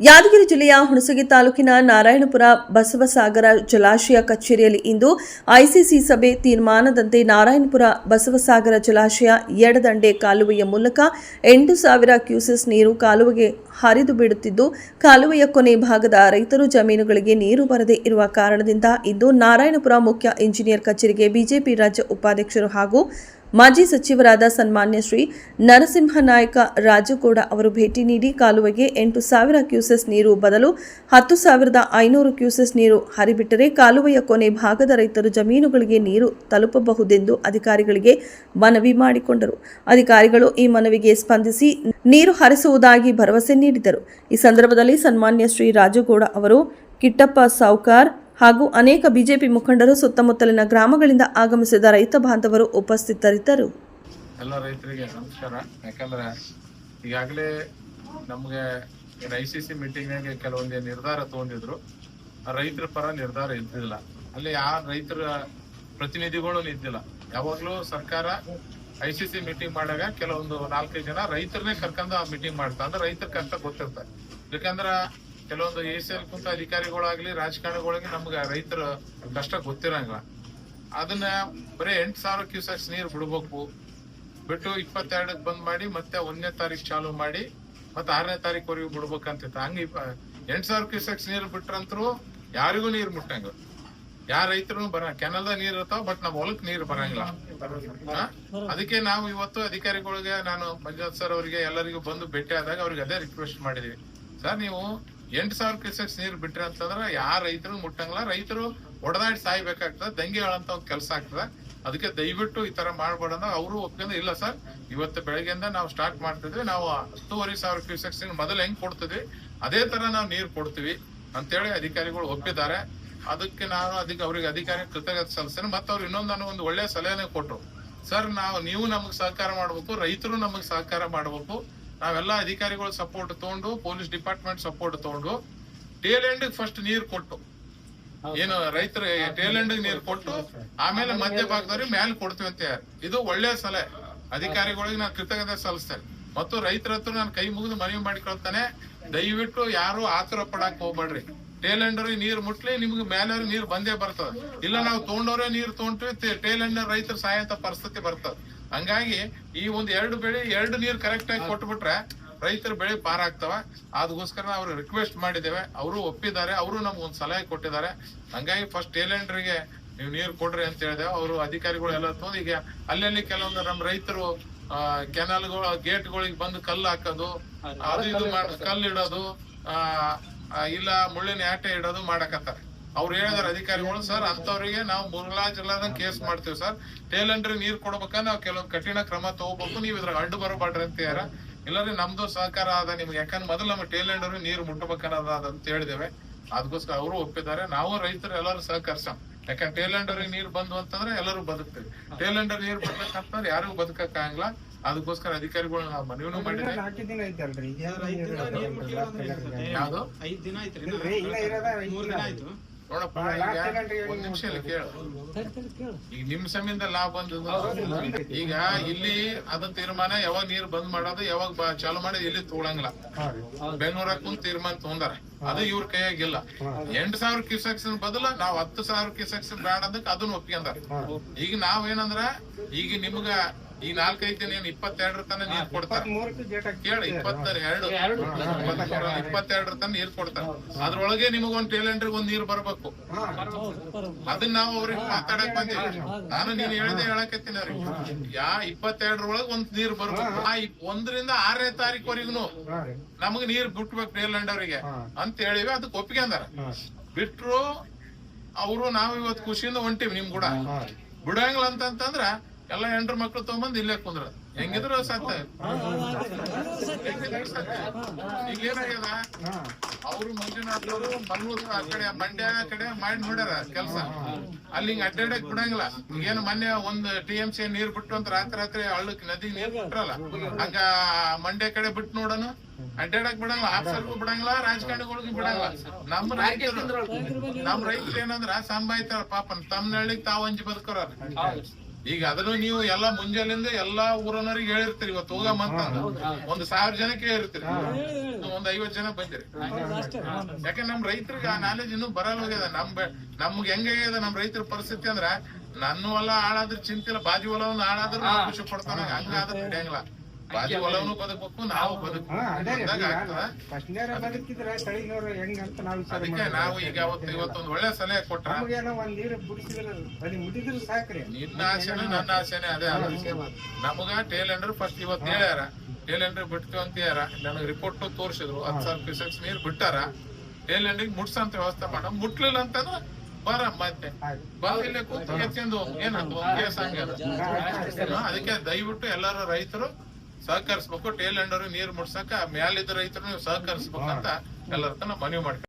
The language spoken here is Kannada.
ಯಾದಗಿರಿ ಜಿಲ್ಲೆಯ ಹುಣಸಗಿ ತಾಲೂಕಿನ ನಾರಾಯಣಪುರ ಬಸವಸಾಗರ ಜಲಾಶಯ ಕಚೇರಿಯಲ್ಲಿ ಇಂದು ಐಸಿಸಿ ಸಭೆ ತೀರ್ಮಾನದಂತೆ ನಾರಾಯಣಪುರ ಬಸವಸಾಗರ ಜಲಾಶಯ ಎಡದಂಡೆ ಕಾಲುವೆಯ ಮೂಲಕ ಎಂಟು ಸಾವಿರ ಕ್ಯೂಸೆಸ್ ನೀರು ಕಾಲುವೆಗೆ ಹರಿದು ಬಿಡುತ್ತಿದ್ದು ಕಾಲುವೆಯ ಕೊನೆ ಭಾಗದ ರೈತರು ಜಮೀನುಗಳಿಗೆ ನೀರು ಬರದೇ ಇರುವ ಕಾರಣದಿಂದ ಇಂದು ನಾರಾಯಣಪುರ ಮುಖ್ಯ ಇಂಜಿನಿಯರ್ ಕಚೇರಿಗೆ ಬಿಜೆಪಿ ರಾಜ್ಯ ಉಪಾಧ್ಯಕ್ಷರು ಹಾಗೂ ಮಾಜಿ ಸಚಿವರಾದ ಸನ್ಮಾನ್ಯ ಶ್ರೀ ನರಸಿಂಹನಾಯಕ ರಾಜುಗೌಡ ಅವರು ಭೇಟಿ ನೀಡಿ ಕಾಲುವೆಗೆ ಎಂಟು ಸಾವಿರ ಕ್ಯೂಸೆಸ್ ನೀರು ಬದಲು ಹತ್ತು ಸಾವಿರದ ಐನೂರು ಕ್ಯೂಸೆಸ್ ನೀರು ಹರಿಬಿಟ್ಟರೆ ಕಾಲುವೆಯ ಕೊನೆ ಭಾಗದ ರೈತರು ಜಮೀನುಗಳಿಗೆ ನೀರು ತಲುಪಬಹುದೆಂದು ಅಧಿಕಾರಿಗಳಿಗೆ ಮನವಿ ಮಾಡಿಕೊಂಡರು. ಅಧಿಕಾರಿಗಳು ಈ ಮನವಿಗೆ ಸ್ಪಂದಿಸಿ ನೀರು ಹರಿಸುವುದಾಗಿ ಭರವಸೆ ನೀಡಿದರು. ಈ ಸಂದರ್ಭದಲ್ಲಿ ಸನ್ಮಾನ್ಯ ಶ್ರೀ ರಾಜುಗೌಡ ಅವರು, ಕಿಟ್ಟಪ್ಪ ಸಾವ್ಕಾರ್ ಹಾಗೂ ಅನೇಕ ಬಿಜೆಪಿ ಮುಖಂಡರು ಸುತ್ತಮುತ್ತಲಿನ ಗ್ರಾಮಗಳಿಂದ ಆಗಮಿಸಿದ ರೈತ ಬಾಂಧವರು ಉಪಸ್ಥಿತರಿದ್ದರು. ಎಲ್ಲ ರೈತರಿಗೆ ನಮಸ್ಕಾರ. ಯಾಕಂದ್ರೆ ಈಗಾಗಲೇ ನಮಗೆ ಐ ಸಿ ಸಿ ಮೀಟಿಂಗ್ನಾಗ ಕೆಲವೊಂದು ನಿರ್ಧಾರ ತಗೊಂಡಿದ್ರು. ರೈತರ ಪರ ನಿರ್ಧಾರ ಇದ್ದಿಲ್ಲ. ಅಲ್ಲಿ ಆ ರೈತರ ಪ್ರತಿನಿಧಿಗಳು ಇದ್ದಿಲ್ಲ ಯಾವಾಗಲೂ ಸರ್ಕಾರ ಐ ಸಿ ಸಿ ಮೀಟಿಂಗ್ ಮಾಡಾಗ ಕೆಲವೊಂದು ನಾಲ್ಕೈದು ಜನ ರೈತರನ್ನೇ ಕರ್ಕೊಂಡು ಆ ಮೀಟಿಂಗ್ ಮಾಡ್ತಾರೆ ಅಂದ್ರೆ ರೈತರ ಕಷ್ಟ ಗೊತ್ತಿರ್ತಾರೆ. ಯಾಕಂದ್ರ ಕೆಲವೊಂದು ಎ ಸಿ ಕುಂತ ಅಧಿಕಾರಿಗಳಾಗ್ಲಿ ರಾಜಕಾರಣಿಗಳಿಗೆ ನಮ್ಗೆ ರೈತರ ಕಷ್ಟ ಗೊತ್ತಿರಂಗಿಲ್ಲ. ಅದನ್ನ ಬರೀ ಎಂಟು ಸಾವಿರ ಕ್ಯೂಸೆಕ್ಸ್ ನೀರು ಬಿಡ್ಬೇಕು. ಬಿಟ್ಟು ಇಪ್ಪತ್ತೆರಡಕ್ಕೆ ಬಂದ್ ಮಾಡಿ ಮತ್ತೆ ಒಂದನೇ ತಾರೀಕು ಚಾಲು ಮಾಡಿ ಮತ್ತೆ ಆರನೇ ತಾರೀಕುವರೆಗೂ ಬಿಡ್ಬೇಕಂತಿತ್ತು. ಹಂಗೆ ಎಂಟ್ ಸಾವಿರ ಕ್ಯೂಸೆಕ್ಸ್ ನೀರು ಬಿಟ್ರಂತ್ರು ಯಾರಿಗೂ ನೀರು ಮುಟ್ಟಂಗಿಲ್ಲ. ಯಾರ ರೈತರು ಬರ, ಕೆನಲ್ದ ನೀರ್ ಇರ್ತಾವ, ಬಟ್ ನಮ್ಮ ಹೊಲಕ್ ನೀರು ಬರಂಗಿಲ್ಲ? ಅದಕ್ಕೆ ನಾವು ಇವತ್ತು ಅಧಿಕಾರಿಗಳಿಗೆ, ನಾನು ಮಂಜುನಾಥ್ ಸರ್ ಅವರಿಗೆ ಎಲ್ಲರಿಗೂ ಬಂದು ಭೇಟಿ ಆದಾಗ ಅವ್ರಿಗೆ ಅದೇ ರಿಕ್ವೆಸ್ಟ್ ಮಾಡಿದೀವಿ. ಸರ್, ನೀವು ಎಂಟ್ ಸಾವಿರ ಕ್ಯೂಸೆಕ್ಸ್ ನೀರು ಬಿಟ್ರಿ ಅಂತಂದ್ರೆ ಯಾರ ರೈತರು ಮುಟ್ಟಂಗಿಲ್ಲ. ರೈತರು ಒಡೆದಾಡಿ ಸಾಯ್ಬೇಕಾಗ್ತದೆ. ದಂಗೆ ಹೇಳಂತ ಒಂದ್ ಕೆಲಸ ಆಗ್ತದೆ. ಅದಕ್ಕೆ ದಯವಿಟ್ಟು ಈ ತರ ಮಾಡ್ಬೇಡ ಅವರು ಒಪ್ಕೊಂಡು ಇಲ್ಲ ಸರ್. ಇವತ್ತು ಬೆಳಗ್ಗೆಯಿಂದ ನಾವು ಸ್ಟಾರ್ಟ್ ಮಾಡ್ತಿದ್ವಿ. ನಾವು ಹತ್ತುವರೆ ಸಾವಿರ ಕ್ಯೂಸೆಕ್ಸ್ ಮೊದಲು ಹೆಂಗ್ ಕೊಡ್ತಿದ್ವಿ? ಅದೇ ತರ ನಾವು ನೀರು ಕೊಡ್ತೀವಿ ಅಂತೇಳಿ ಅಧಿಕಾರಿಗಳು ಒಪ್ಪಿದ್ದಾರೆ. ಅದಕ್ಕೆ ನಾನು ಅದಕ್ಕೆ ಅವ್ರಿಗೆ ಅಧಿಕಾರಿ ಕೃತಜ್ಞತೆ ಸಲ್ಲಿಸ್ತೇನೆ. ಮತ್ತೆ ಅವ್ರು ಇನ್ನೊಂದು ನನಗೆ ಒಂದು ಒಳ್ಳೆಯ ಸಲಹೆನೇ ಕೊಟ್ಟರು. ಸರ್, ನಾವು, ನೀವು ನಮಗೆ ಸಹಕಾರ ಮಾಡಬೇಕು, ರೈತರು ನಮಗೆ ಸಹಕಾರ ಮಾಡ್ಬೇಕು. ನಾವೆಲ್ಲ ಅಧಿಕಾರಿಗಳು ಸಪೋರ್ಟ್ ತಗೊಂಡು ಪೊಲೀಸ್ ಡಿಪಾರ್ಟ್ಮೆಂಟ್ ಸಪೋರ್ಟ್ ತಗೊಂಡು ಟೇಲ್ ಎಂಡ್ ಫಸ್ಟ್ ನೀರ್ ಕೊಟ್ಟು ಏನು ರೈತರ ಟೇಲ್ ಎಂಡ್ ನೀರ್ ಕೊಟ್ಟು ಆಮೇಲೆ ಮಧ್ಯ ಭಾಗದವ್ರಿಗೆ ಮ್ಯಾಲ್ ಕೊಡ್ತೀವಿ ಅಂತ ಇದು ಒಳ್ಳೆಯ ಸಲಹೆ. ಅಧಿಕಾರಿಗಳಿಗೆ ನಾನು ಕೃತಜ್ಞತೆ ಸಲ್ಲಿಸ್ತೇನೆ. ಮತ್ತು ರೈತರ ಹತ್ರ ನಾನು ಕೈ ಮುಗಿದು ಮನವಿ ಮಾಡಿಕೊಳ್ತಾನೆ ದಯವಿಟ್ಟು ಯಾರು ಆತುರ ಪಡಕ್ ಹೋಗ್ಬೇಡ್ರಿ ಟೇಲ್ ಎಂಡರ್ ನೀರ್ ಮುಟ್ಲಿ ನಿಮ್ಗೆ ಮೇಲೆ ನೀರ್ ಬಂದೇ ಬರ್ತದ. ಇಲ್ಲ ನಾವು ತಗೊಂಡವ್ರೆ ನೀರ್ ತೊಗೊಂಡ್ವಿ ಟೇಲ್ ಎಂಡರ್ ರೈತರ ಸಾಯಂತ ಪರಿಸ್ಥಿತಿ ಬರ್ತದ. ಹಂಗಾಗಿ ಈ ಒಂದ್ ಎರಡು ಬೆಳೆ ಎರಡು ನೀರ್ ಕರೆಕ್ಟ್ ಆಗಿ ಕೊಟ್ಬಿಟ್ರೆ ರೈತರ ಬೆಳೆ ಪಾರ ಆಗ್ತವ ಅದಕ್ಕೋಸ್ಕರ ನಾವು ರಿಕ್ವೆಸ್ಟ್ ಮಾಡಿದ್ದೇವೆ. ಅವರು ಒಪ್ಪಿದ್ದಾರೆ ಅವರು ನಮ್ಗೆ ಒಂದ್ ಸಲಹೆ ಕೊಟ್ಟಿದ್ದಾರೆ. ಹಂಗಾಗಿ ಫಸ್ಟ್ ಏಲೆಂಡ್ರಿಗೆ ನೀವು ನೀರು ಕೊಡ್ರಿ ಅಂತ ಹೇಳಿದೆವು. ಅವರು ಅಧಿಕಾರಿಗಳು ಎಲ್ಲ ತಗೊಂಡು ಈಗ ಅಲ್ಲಲ್ಲಿ ಕೆಲವೊಂದು ನಮ್ಮ ರೈತರು ಕೆನಾಲ್ಗಳು ಗೇಟ್ಗಳಿಗೆ ಬಂದು ಕಲ್ಲು ಹಾಕೋದು ಅದು. ಇದು ಕಲ್ಲು ಇಡೋದು. ಇಲ್ಲ ಮುಳ್ಳಿನ ಆಟೆ ಇಡೋದು ಮಾಡಕತ್ತಾರೆ. ಅವ್ರು ಹೇಳಿದಾರೆ ಅಧಿಕಾರಿಗಳು ಸರ್ ಅಂತವ್ರಿಗೆ ನಾವು ಮುರ್ಲಾ ಜಿಲ್ಲಾದ ಕೇಸ್ ಮಾಡ್ತೀವಿ ಸರ್. ಟೇಲಂಡ್ರಿ ನೀರ್ ಕೊಡ್ಬೇಕ ನಾವು ಕೆಲವೊಂದು ಕಠಿಣ ಕ್ರಮ ತಗೋಬೇಕು. ನೀವು ಇದ್ರಾಗ ಅಡ್ಡು ಬರಬಾಡ್ರಿ ಅಂತ ಯಾರ ಇಲ್ಲರಿ ನಮ್ದು ಸಹಕಾರ ಅದ ನಿಮ್ಗೆ. ಯಾಕಂದ್ರೆ ಮೊದಲು ನಮ್ಮ ಟೇಲೆಂಡರ್ ನೀರು ಮುಟ್ಟಬೇಕನ್ನೋದ ಅಂತ ಹೇಳಿದೇವೆ ಅದಕ್ಕೋಸ್ಕರ ಅವರು ಒಪ್ಪಿದ್ದಾರೆ. ನಾವು ರೈತರು ಎಲ್ಲರೂ ಸಹಕರಿಸ ಯಾಕಂದ್ರೆ ಟೇಲೆಂಡರ್ ನೀರ್ ಬಂದು ಅಂತಂದ್ರೆ ಎಲ್ಲರೂ ಬದುಕ್ತೀವಿ. ಟೇಲೆಂಡರ್ ನೀರ್ ಬರ್ಬೇಕಂತಂದ್ರೆ ಯಾರಿಗೂ ಬದುಕಕ್ ಆಗಲ್ಲ ಅದಕ್ಕೋಸ್ಕರ ಅಧಿಕಾರಿಗಳು ನಾವು ಮನವಿನೂ ಮಾಡಿದ್ವಿ ಯಾವ್ದು? ಐದ್. ದಿನ ಆಯ್ತು. ನೋಡಪ್ಪ ಒಂದ್ ನಿಮಿಷ ಇಲ್ಲಿ ಕೇಳು. ಈಗ ನಿಮ್ ಸಮಯದಿಂದ ಲಾಭ ಬಂದ ಈಗ ಇಲ್ಲಿ ಅದ ತೀರ್ಮಾನ ಯಾವಾಗ ನೀರ್ ಬಂದ್ ಮಾಡೋದು ಯಾವಾಗ ಬ- ಚಾಲು ಮಾಡಿ ಇಲ್ಲಿ ತಗೊಳಂಗಿಲ್ಲ ಬೆಂಗಳೂರಾಗ ಕುಂತ ತೀರ್ಮಾನ ತಗೊಂಡಾರ. ಅದು ಇವ್ರ ಕೈಯಾಗಿಲ್ಲ. ಎಂಟ್ ಸಾವಿರ ಕ್ಯೂಸೆಕ್ಸ್ ಬದಲು ನಾವ್ ಹತ್ತು ಸಾವಿರ ಕ್ಯೂಸೆಕ್ಸ್ ಬೇಡ ಅದಕ್ಕೆ ಅದನ್ನ ಒಪ್ಕೊಂಡಾರ ಈಗ ನಾವೇನಂದ್ರ ಈಗ ನಿಮ್ಗ ಈ ನಾಲ್ಕೈದು ದಿನ ಏನ್ ಇಪ್ಪತ್ತೆರಡರ ತನ ನೀರ್ ಕೊಡ್ತಾರೆ. ಕೇಳ ಇಪ್ಪತ್ತರ ಎರಡು. ಇಪ್ಪತ್ತೆರಡರ ತನ ನೀರ್ ಕೊಡ್ತಾರೆ. ಅದ್ರೊಳಗೆ ನಿಮಗೊಂದ್ ಟೇಲೆಂಟ್ರಿಗೆ ಒಂದ್ ನೀರ್ ಬರ್ಬೇಕು. ಅದನ್ನ ನಾವು ಅವ್ರಿಗೆ ಮಾತಾಡಕ್ ಬಂದಿವಿ. ನಾನು ನೀನ್ ಹೇಳ್ದೆ ಹೇಳಕತ್ತೀನಿ ಅವ್ರಿಗೆ. ಯಾ ಇಪ್ಪತ್ತೆರಡರೊಳಗೆ ಒಂದ್ ನೀರ್ ಬರ್ಬೇಕು. ಆ ಒಂದ್ರಿಂದ ಆರನೇ ತಾರೀಕುವರೆಗೂ ನಮಗ್ ನೀರ್ ಬಿಟ್ಬೇಕು ಟೇಲೆಂಡ್ ಅವರಿಗೆ ಅಂತ ಹೇಳಿವಿ. ಅದಕ್ಕೆ ಒಪ್ಪಿಗೆ ಅಂದಾರ. ಬಿಟ್ರು ಅವರು ನಾವು ಇವತ್ತು ಖುಷಿಯಿಂದ ಹೊಂಟಿವಿ ನಿಮ್ ಕೂಡ. ಬಿಡಂಗಿಲ್ಲ ಅಂತಂತಂದ್ರ ಎಲ್ಲ ಹೆಂಡ್ರ ಮಕ್ಳು ತಗೊಂಬಂದ್ ಇಲ್ಲೇ ಕುಂದ್ರ. ಹೆಂಗಿದ್ರು ಸತ್ತ. ಈಗ ಏನಾಗ್ಯದ ಅವ್ರು ಮಂಜುನಾಥ್ ಅವರು ಆ ಕಡೆ, ಮಂಡ್ಯ ಕಡೆ ಮಾಡಿ ನೋಡ್ಯಾರ ಕೆಲ್ಸ. ಅಲ್ಲಿ ಹಿಂಗ್ ಅಡ್ಡಾಡಕ್ ಬಿಡಂಗಿಲ್ಲ. ಏನು ಮೊನ್ನೆ ಒಂದ್ ಟಿ ಎಂ ಸಿ ನೀರ್ ಬಿಟ್ಟು ಅಂತ ರಾತ್ರಿ ರಾತ್ರಿ ಹಳ್ಳಕ್ ನದಿ ನೀರ್ ಬಿಟ್ರಲ್ಲ, ಹಂಗ ಮಂಡ್ಯ ಕಡೆ ಬಿಟ್ಟು ನೋಡನು ಅಡ್ಡಾಡಕ್ ಬಿಡಂಗಿಲ್ಲ, ಆಫೀಸರ್ಗೂ ಬಿಡಂಗಿಲ್ಲ, ರಾಜಕಾರಣಿಗಳಿಗೂ ಬಿಡಂಗಿಲ್ಲ. ನಮ್ ರೈತರು ನಮ್ ರೈತರು ಏನಂದ್ರ ಸಂಭಾಯ್ತಾರ ಪಾಪ ತಮ್ಮ ಹಳ್ಳಿಗ್ ತಾವ್ ಅಂಜಿ ಬದುಕೋರ ಈಗ ಅದನ್ನು ನೀವು ಎಲ್ಲಾ ಮುಂಜಾನೆಯಿಂದ ಎಲ್ಲಾ ಊರನವ್ರಿಗೆ ಹೇಳಿರ್ತೀರಿ ಇವತ್ತು ಹೋಗಮ್ಮ ಅಂತ. ಒಂದು ಸಾವಿರ ಜನಕ್ಕೆ ಹೇಳಿರ್ತೀರಿ. ಒಂದ್ ಐವತ್ ಜನ ಬಂದಿರಿ. ಯಾಕೆ ನಮ್ ರೈತರಿಗೆ ಆ ನಾಲೆಜ್ ಇನ್ನೂ ಬರಲ್ ಹೋಗ್ಯದ ನಮ್ ನಮ್ಗೆ ಹೆಂಗಾಗ್ಯದ ನಮ್ ರೈತರ ಪರಿಸ್ಥಿತಿ ಅಂದ್ರ ನನ್ನ ಹೊಲ ಹಾಳಾದ್ರ ಚಿಂತಿಲ್ಲ ಬಾಜು ಹೊಲವನ್ನ ಹಾಳಾದ್ರ ಹಾಳಾದ್ರೂ ಖುಷಿ ಪಡ್ತಾನ. ಹಂಗಾದ್ರೆ ನಡೆಯಂಗಿಲ್ಲ. ಬಾಜು ಹೊಲವನು ಬದುಕಬೇಕು ನಾವು ಬದುಕು ಹೆಂಗ್ ಅಂತ ನಾವು ಅದಕ್ಕೆ ನಾವು ಈಗ ಅವತ್ತು ಇವತ್ತೊಂದು ಒಳ್ಳೆ ಸಲಹೆ ಕೊಟ್ರ. ನಮಗೇನೋ ಒಂದ್ ನೀರು ಬಿಡಿಸಿದ್ರೆ ಅಲ್ಲಿ ಮುಟ್ಟಿದ್ರು ಸಾಕ್ರಿ. ನಿನ್ನ ಆಸೆನೂ ನನ್ನ ಆಸೆನೆ ಅದೇ ನಮಗ ಟೇಲೆಂಡರ್ ಫಸ್ಟ್ ಇವತ್ತು ಹೇಳ್ಯಾರ. ಟೇಲೆಂಡರ್ ಬಿಡ್ತೀವಿ ಅಂತ ಹೇಳ್ಯಾರ. ನನಗೆ ರಿಪೋರ್ಟ್ ತೋರಿಸಿದ್ರು. ಹತ್ತು ಸಾವಿರ ಕ್ಯೂಸೆಕ್ಸ್ ನೀರ್ ಬಿಟ್ಟಾರ. ಟೇಲೆಂಡ್ರಿಗೆ ಮುಟ್ಸಂತ ವ್ಯವಸ್ಥೆ ಮಾಡ. ಮುಟ್ಲಿಲ್ಲ ಅಂತಂದ್ರೆ ಬರ ಮತ್ತೆ. ಇಲ್ಲೇ ಕೂತು ಎತ್ತಿಂದು ಏನಂತ ಕೇಸ್ ಹಂಗೆ ಅದಕ್ಕೆ ದಯವಿಟ್ಟು ಎಲ್ಲರೂ ರೈತರು ಸಹಕರಿಸ್ಬೇಕು ಟೇಲೆಂಡರ್ ನೀರ್ ಮುಟ್ಸಕ ಮ್ಯಾಲಿದ್ದ ರೈತರು ನೀವು ಸಹಕರಿಸ್ಬೇಕು ಅಂತ ಎಲ್ಲರ ತನ ಮನವಿ ಮಾಡ್ತೀನಿ